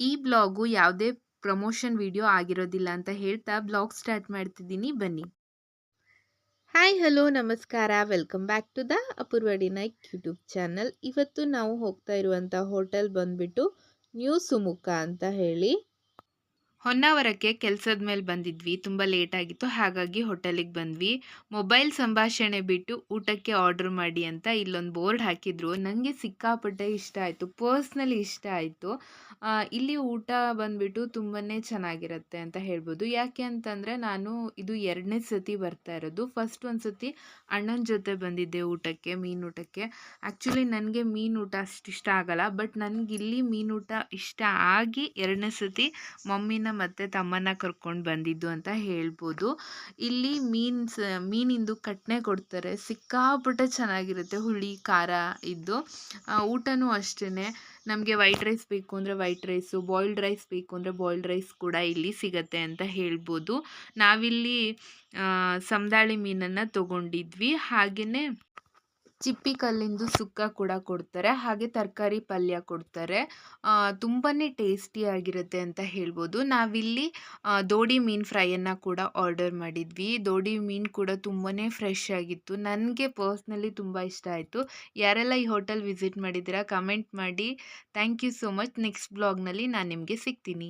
ಈ ಬ್ಲಾಗು ಯಾವುದೇ promotion video ಆಗಿರೋದಿಲ್ಲ ಅಂತ ಹೇಳ್ತಾ ಬ್ಲಾಗ್ ಸ್ಟಾರ್ಟ್ ಮಾಡ್ತಿದ್ದೀನಿ. ಬನ್ನಿ. ಹಾಯ್, ಹಲೋ, ನಮಸ್ಕಾರ. Welcome back to the Apoorva D Naik YouTube channel. ಇವತ್ತು ನಾವು ಹೋಗ್ತಾ ಇರುವಂಥ ಹೋಟೆಲ್ ಬಂದುಬಿಟ್ಟು ನ್ಯೂ ಸುಮುಖ ಅಂತ ಹೇಳಿ. ಹೊನ್ನಾವರಕ್ಕೆ ಕೆಲಸದ ಮೇಲೆ ಬಂದಿದ್ವಿ, ತುಂಬ ಲೇಟ್ ಆಗಿತ್ತು, ಹಾಗಾಗಿ ಹೋಟೆಲಿಗೆ ಬಂದ್ವಿ. ಮೊಬೈಲ್ ಸಂಭಾಷಣೆ ಬಿಟ್ಟು ಊಟಕ್ಕೆ ಆರ್ಡರ್ ಮಾಡಿ ಅಂತ ಇಲ್ಲೊಂದು ಬೋರ್ಡ್ ಹಾಕಿದ್ರು. ನನಗೆ ಸಿಕ್ಕಾಪಟ್ಟೆ ಇಷ್ಟ ಆಯಿತು ಪರ್ಸ್ನಲಿ ಇಷ್ಟ ಆಯಿತು. ಇಲ್ಲಿ ಊಟ ಬಂದ್ಬಿಟ್ಟು ತುಂಬಾ ಚೆನ್ನಾಗಿರುತ್ತೆ ಅಂತ ಹೇಳ್ಬೋದು. ಯಾಕೆ ಅಂತಂದರೆ ನಾನು ಇದು ಎರಡನೇ ಸತಿ ಬರ್ತಾ ಇರೋದು. ಫಸ್ಟ್ ಒಂದು ಸತಿ ಅಣ್ಣನ ಜೊತೆ ಬಂದಿದ್ದೆ ಊಟಕ್ಕೆ, ಮೀನು ಊಟಕ್ಕೆ. ಆ್ಯಕ್ಚುಲಿ ನನಗೆ ಮೀನು ಊಟ ಅಷ್ಟು ಇಷ್ಟ ಆಗಲ್ಲ ಬಟ್ ನನಗಿಲ್ಲಿ ಮೀನೂಟ ಇಷ್ಟ ಆಗಿ ಎರಡನೇ ಸತಿ ಮಮ್ಮಿನ ಮತ್ತು ತಮ್ಮನ್ನ ಕರ್ಕೊಂಡು ಬಂದಿದ್ದು ಅಂತ ಹೇಳ್ಬೋದು. ಇಲ್ಲಿ ಮೀನ್ಸ್, ಮೀನಿಂದು ಕಟ್ನೆ ಕೊಡ್ತಾರೆ. ಸಿಕ್ಕಾಪಟ್ಟೆ ಚೆನ್ನಾಗಿರುತ್ತೆ ಹುಳಿ, ಖಾರ ಇದ್ದು. ಊಟನೂ ಅಷ್ಟೇ ನಮಗೆ ವೈಟ್ ರೈಸ್ ಬೇಕು ಅಂದರೆ ವೈಟ್ ರೈಸು ಬಾಯ್ಲ್ಡ್ ರೈಸ್ ಬೇಕು ಅಂದರೆ ಬಾಯ್ಲ್ಡ್ ರೈಸ್ ಕೂಡ ಇಲ್ಲಿ ಸಿಗತ್ತೆ ಅಂತ ಹೇಳ್ಬೋದು. ನಾವಿಲ್ಲಿ ಸಮದಾಳಿ ಮೀನನ್ನು ತೊಗೊಂಡಿದ್ವಿ. ಹಾಗೆಯೇ ಚಿಪ್ಪಿ ಕಲ್ಲಿಂದು ಸುಕ್ಕ ಕೂಡ ಕೊಡ್ತಾರೆ, ಹಾಗೆ ತರಕಾರಿ ಪಲ್ಯ ಕೊಡ್ತಾರೆ. ತುಂಬಾ ಟೇಸ್ಟಿಯಾಗಿರುತ್ತೆ ಅಂತ ಹೇಳ್ಬೋದು. ನಾವಿಲ್ಲಿ ದೋಡಿ ಮೀನು ಫ್ರೈಯನ್ನು ಕೂಡ ಆರ್ಡರ್ ಮಾಡಿದ್ವಿ. ದೋಡಿ ಮೀನು ಕೂಡ ತುಂಬಾ ಫ್ರೆಶ್ ಆಗಿತ್ತು. ನನಗೆ ಪರ್ಸ್ನಲಿ ತುಂಬ ಇಷ್ಟ ಆಯಿತು. ಯಾರೆಲ್ಲ ಈ ಹೋಟೆಲ್ ವಿಸಿಟ್ ಮಾಡಿದ್ದೀರಾ, ಕಮೆಂಟ್ ಮಾಡಿ. Thank you so much. Next ಬ್ಲಾಗ್ನಲ್ಲಿ ನಾನು ನಿಮಗೆ ಸಿಗ್ತೀನಿ.